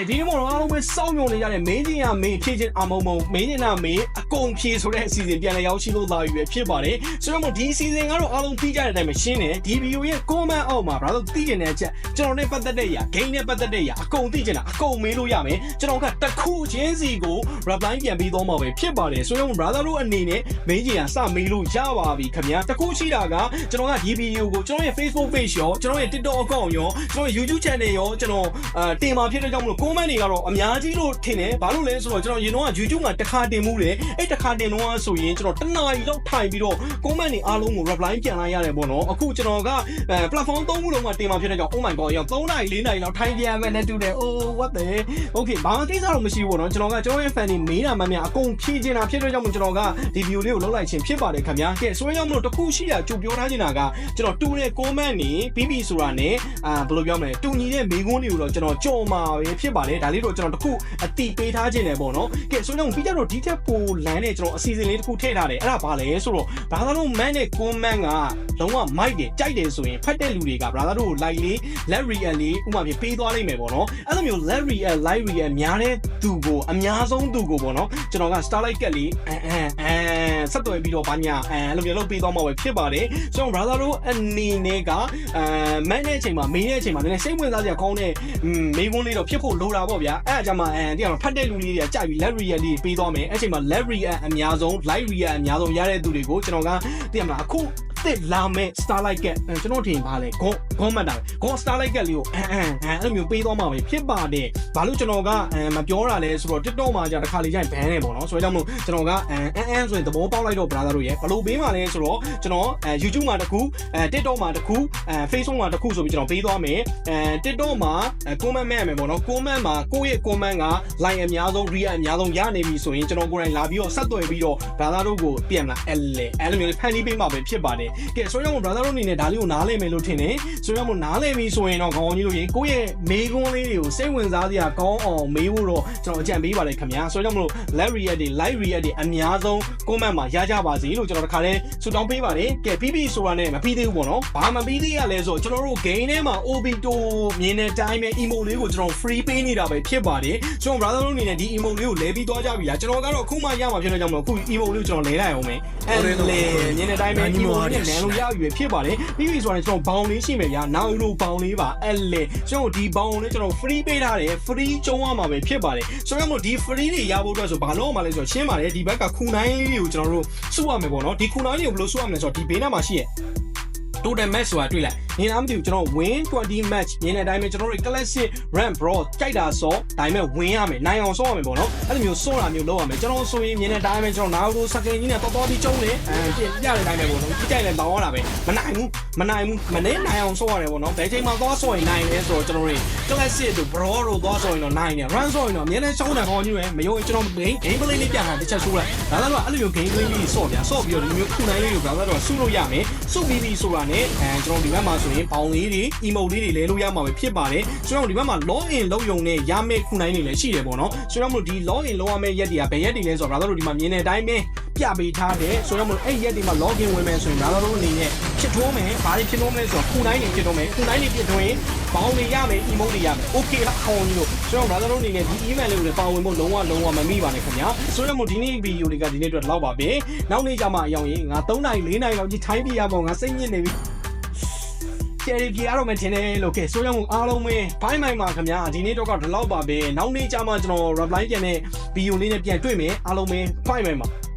ဲဒီနေ့မို့တော့အားလုံးပဲစောင့်မျှော်နေကြတဲ့မင်းကြီးရမင်းဖြည့်ချင်းအမုံမုံမင်းကြီးနာမင်းအကုန်ဖြည့်ဆိုတဲ့အစီအစဉ်ပြန်လည်ရောက်ရှိလို့လာပြီပဲဖြစ်ပါတယ်ဆိုတော့မို့ဒီအစီအစဉ်ကတော့အားလုံးသိကြတဲ့အတိုင်းပဲရှင်းတယ်ဒီဗီဒီယိုရဲ့ comment အောက်မှာဘာလို့သိကျင်တဲ့အချက်ကျွန်တော်နဲ့ပတ်သက်တဲ့အရာ game နဲ့ပတ်သက်တဲ့အရာအကုန်သိကျင်တာအကုန်မေးလို့ရမယ်ကျွန်တော်ကတစ်ခုချင်းစီကို reply ပြန်ပြီးတော့မှာပဲဖြစ်ပါတယ်ဆိုတော့ brother တို့အနေနဲ့မင်းကြီးကစမေးလို့ရပါပြီခင်ဗျာတစ်ခုရှိတာကကျွန်တော်ကဒီဗီဒီယိုကိုကျွန်တော်ရဲ့ Facebook page ရောကျွန်တော်ရဲ့ TikTok account ရောကျွန်တော်ရဲ့ YouTube channel ရောကျွန်တော်အဲတင်มาဖြစ်တဲ့ကြောင့်မလို့ comment တွေကတော့အများကြီးလို့ထင်တယ်ဘာလို့လဲဆိုတော့ကျွန်တော်ရင်တော့ YouTube မှာတစ်ခါတင်မှုတယ်အဲ့တစ်ခါတင်တော့ဆိုရင်ကျွန်တော်တစ်နာရီလောက်ထိုင်ပြီးတော့ comment တွေအားလုံးကို reply ပြန်လိုက်ရတယ်ပေါ့နော်အခုကျွန်တော်ကအဲ platform သုံးခုလုံးမှာတင်มาဖြစ်တဲ့ကြောင့် oh my god ရောက်3နာရီ4နာရီလောက်ထိုင်ပြန်မယ်နဲ့တူတယ် oh what the okay ဘာမှကိစ္စတော့မရှိဘူးပေါ့နော်ကျွန်တော်ကကျွန်တော်ရဲ့ fan တွေမေးတာမှများအကုန်ဖြည့်ချင်တာဖြစ်တဲ့ကြောင့်မို့ကျွန်တော်ကဒီ video လေးကိုလုပ်လိုက်ခြင်းဖြစ်ပါတယ်ခင်ဗျာကဲဆိုရင်ကြောင့်မလို့တစ်ခုရှိတာကြိုပြောထားချင်တာကကျွန်တော်တူတဲ့ comment နေပြီးပြီဆိုတာနဲ့အာဘယ်လိုပြောမလဲတူညီတဲ့မိကုန်းတွေကိုတော့ကျွန်တော်ကြော်မှာပဲဖြစ်ပါတယ်ဒါလေးတော့ကျွန်တော်တစ်ခုအတိပေးထားခြင်းတယ်ပေါ့နော်ကဲဆိုရင်ပြီးကြတော့ဒီထက်ပိုလမ်းနဲ့ကျွန်တော်အစီအစဉ်လေးတစ်ခုထည့်ထားတယ်အဲ့ဒါဘာလဲဆိုတော့ဘာသာလို့ man နဲ့ comment ကလုံးဝ mic တယ်ကြိုက်တယ်ဆိုရင်ဖတ်တဲ့လူတွေကဘာသာတို့ကို like လေး let real လေးဥပမာဖြစ်ပေးသွားလိမ့်မယ်ပေါ့နော်အဲ့လိုမျိုး let real live real များတဲ့သူကိုအများဆုံးသူကိုပေါ့နော်ကျွန်တော်က starlight ကက်လေးအဲအဲအဲဆက်သွယ်ပြီးတော့ဗာညာအဲအဲ့လိုမျိုးလုပ်ပေးသွားမှာပဲဖြစ်ပါတယ်ဆိုတော့ brother တို့အနေနဲ့ကအဲမန်တဲ့အချိန်မှာမေးတဲ့အချိန်မှာနည်းနည်းစိတ်ဝင်စားစရာကောင်းတဲ့မေးခွန်းလေးတော့ဖြစ်ဖို့လိုတာပေါ့ဗျာအဲ့အကြမှာအဲဒီကတော့ဖတ်တဲ့လူလေးတွေကကြိုက်ပြီး let real လေးပေးသွားမယ်အဲ့အချိန်မှာ let real အများဆုံး live real အများဆုံးရတဲ့သူတွေကိုကျွန်တော်ကသိရမလားအခု တစ်လာမဲ့ starlight ကကျွန်တော်ထင်ပါလေဂွန်ဂွန်မတ်တာဂွန် starlight ကလေးကိုအန်အန်အဲအဲ့လိုမျိုးပေးသွားမှာပဲဖြစ်ပါတယ်ဘာလို့ကျွန်တော်ကအဲမပြောတာလဲဆိုတော့ TikTok မှာじゃတစ်ခါလေကျရင် ban နေပေါ့နော်ဆိုတော့ကြောင့်မလို့ကျွန်တော်ကအန်အန်ဆိုရင်သဘောပေါက်လိုက်တော့ brother တို့ရဲ့ဘလို့ပေးမှာလဲဆိုတော့ကျွန်တော်အဲ YouTube မှာတစ်ခုအဲ TikTok မှာတစ်ခုအဲ Facebook မှာတစ်ခုဆိုပြီးကျွန်တော်ပေးသွားမယ်အဲ TikTok မှာ comment မဲ့မယ်ပေါ့နော် comment မှာကိုယ့်ရဲ့ comment က like အများဆုံး react အများဆုံးရနေပြီဆိုရင်ကျွန်တော်ကိုယ်တိုင်လာပြီးတော့ဆက်သွယ်ပြီးတော့ brother တို့ကိုပြန်လာအဲ့လေအဲ့လိုမျိုးဖန်တီးပေးမှာပဲဖြစ်ပါတယ်ကဲဆိုတော့ brother တို့အနေနဲ့ဒါလေးကိုနားလည်မယ်လို့ထင်တယ်ဆိုတော့မို့နားလည်ပြီဆိုရင်တော့ခေါင်းကြီးတို့ရင်ကိုယ့်ရဲ့မေးခွန်းလေးတွေကိုစိတ်ဝင်စားစရာကောင်းအောင်မေးဖို့တော့ကျွန်တော်အကြံပေးပါတယ်ခင်ဗျာဆိုတော့မလို့ live react တွေ live react တွေအများဆုံး comment မှာရကြပါစေလို့ကျွန်တော်တခါလဲဆုတောင်းပေးပါတယ်ကဲပြီးပြီဆိုတာနဲ့မပြီးသေးဘူးပေါ့နော်ဘာမပြီးသေးရလဲဆိုတော့ကျွန်တော်တို့ game ထဲမှာ obito မြင်တဲ့အတိုင်းပဲ emote လေးကိုကျွန်တော် free ပေးနေတာပဲဖြစ်ပါတယ်ဆိုတော့ brother တို့အနေနဲ့ဒီ emote လေးကိုလဲပြီးသွားကြပြီလားကျွန်တော်ကတော့အခုမှရမှာဖြစ်တဲ့ကြောင့်မလို့အခု emote လေးကိုကျွန်တော်လဲလိုက်အောင်မယ်အဲ့လေမြင်တဲ့အတိုင်းပဲ emote လေးနဲ့လဲလို့ရပြီပဲဖြစ်ပါတယ်ပြီးပြီဆိုတော့ကျွန်တော်ဘောင်လေးရှိမယ်ဗျာနောက်လို့ဘောင်လေးပါအဲ့လေကျွန်တော်ဒီဘောင်လေးကျွန်တော် free ပေးထားတယ် free ကျုံးရမှာပဲဖြစ်ပါတယ်ဆိုတော့မို့ဒီ free တွေရဖို့အတွက်ဆိုဘာလို့မှလဲဆိုတော့ရှင်းပါတယ်ဒီဘက်ကခုနိုင်လေးတွေကိုကျွန်တော်တို့စုရမယ်ပေါ့နော်ဒီခုနိုင်လေးကိုဘယ်လိုစုရမလဲဆိုတော့ဒီဘေးနားမှာရှိရဲ့ total match ဆိုတာတွေ့လိုက်နင်အားမသိဘူးကျွန်တော် win 20 match နင်တဲ့အတိုင်းပဲကျွန်တော်တို့ classic rank bro ကြိုက်တာစောဒါပေမဲ့ win ရမယ်နိုင်အောင်စောရမယ်ပေါ့နော်အဲ့လိုမျိုးစောတာမျိုးလုပ်ရမယ်ကျွန်တော်ဆိုရင်မြင်တဲ့အတိုင်းပဲကျွန်တော်နာကိုစကင်ကြီးနဲ့တော်တော်ပြီးကျုံးနေအဲပြပြတဲ့အတိုင်းပဲပေါ့နော်ကြိုက်တယ်လောင်းရတာပဲမနိုင်ဘူးမနိုင်ဘူးမနေနိုင်အောင်စောရတယ်ပေါ့နော်ဘယ်ချိန်မှသွားစောရင်နိုင်လဲဆိုတော့ကျွန်တော်တို့ classic တို့ bro တို့သွားစောရင်တော့နိုင်တယ် run စောရင်တော့အများနဲ့ရှောင်းတာကောင်းကြီးပဲမယုံရင်ကျွန်တော် game game play လေးပြန်တာတစ်ချက်ဆိုးလိုက်ဒါတော့အဲ့လိုမျိုး game play လေးစော့ဗျာစော့ပြီးတော့ဒီမျိုးခုနိုင်လေးကိုဒါတော့စုလို့ရမယ်စုပြီးပြီဆိုတာနဲ့အဲကျွန်တော်ဒီဘက်မှာဆိုရင်ပေါင်လေးတွေ emote လေးတွေလဲလို့ရမှာပဲဖြစ်ပါတယ်ဆိုတော့ဒီဘက်မှာ log in လုပ်ရုံနဲ့ရမယ့်ခုနိုင်တွေလည်းရှိတယ်ပေါ့နော်ဆိုတော့မလို့ဒီ log in လုပ်ရမယ့်ရက်တွေကဘယ်ရက်တွေလဲဆိုတော့ brother တို့ဒီမှာမြင်တဲ့အတိုင်းပဲ ပြပေးထားတယ်ဆိုတော့မလို့အဲ့ရက်တွေမှာ log in ဝင်မယ်ဆိုရင် brother တို့အနေနဲ့ဖြစ်ထွန်းမယ်ဘာတွေဖြစ်ထွန်းမလဲဆိုတော့ခုနိုင်တွေဖြစ်ထွန်းမယ်ခုနိုင်တွေဖြစ်ထွန်းရင်ပေါင်တွေရမယ် emote တွေရမယ် okay လားခေါင်းကြီးတို့ဆိုတော့ brother တို့အနေနဲ့ဒီ email လေးကိုလည်းပါဝင်ဖို့လုံးဝလုံးဝမမိပါနဲ့ခင်ဗျာဆိုတော့မလို့ဒီနေ့ဗီဒီယိုလေးကဒီနေ့အတွက်လောက်ပါပဲနောက်နေ့ကျမှအရောက်ရင်ငါ3နိုင်4နိုင်လောက်ကြီးထိုင်းပြရပေါ့ငါစိတ်ညစ်နေပြီကျယ်ပြေရတော့မှတင်တယ်လို့ကဲဆိုရမှုအားလုံးပဲဘိုင်းမိုင်ပါခင်ဗျာဒီနေ့တော့ကဒီလောက်ပါပဲနောက်နေ့ကျမှကျွန်တော် reply ပြန်တဲ့ဗီဒီယိုလေးနဲ့ပြန်တွေ့မယ်အားလုံးပဲဘိုင်းမိုင်ပါ